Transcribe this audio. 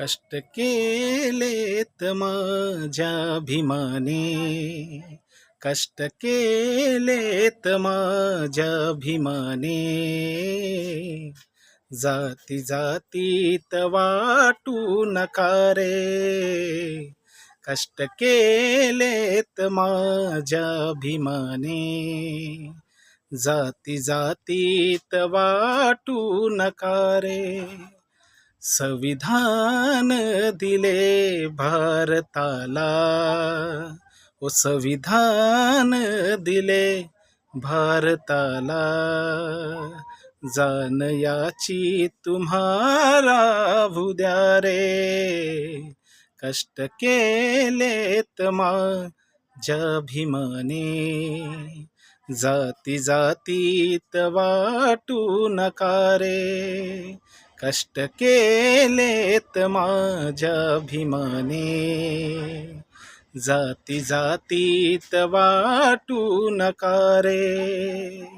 कष्ट केलेत माझ्या भीमाने कष्ट केलेत माझ्या भीमाने जाती जातीत वाटू नका रे. कष्ट केलेत माझ्या भीमाने जाती जातीत वाटू नका रे. संविधान दिले भारताला. ओ संविधान दिले भारताला. जाणयाची तुम्हारा तुम्हाला भुद्या रे. कष्ट केले तमा भीमाने जाती जातीत वाटू नकारे कष्ट केलेत माझ्या भीमाने जाती जातीत वाटू नका रे.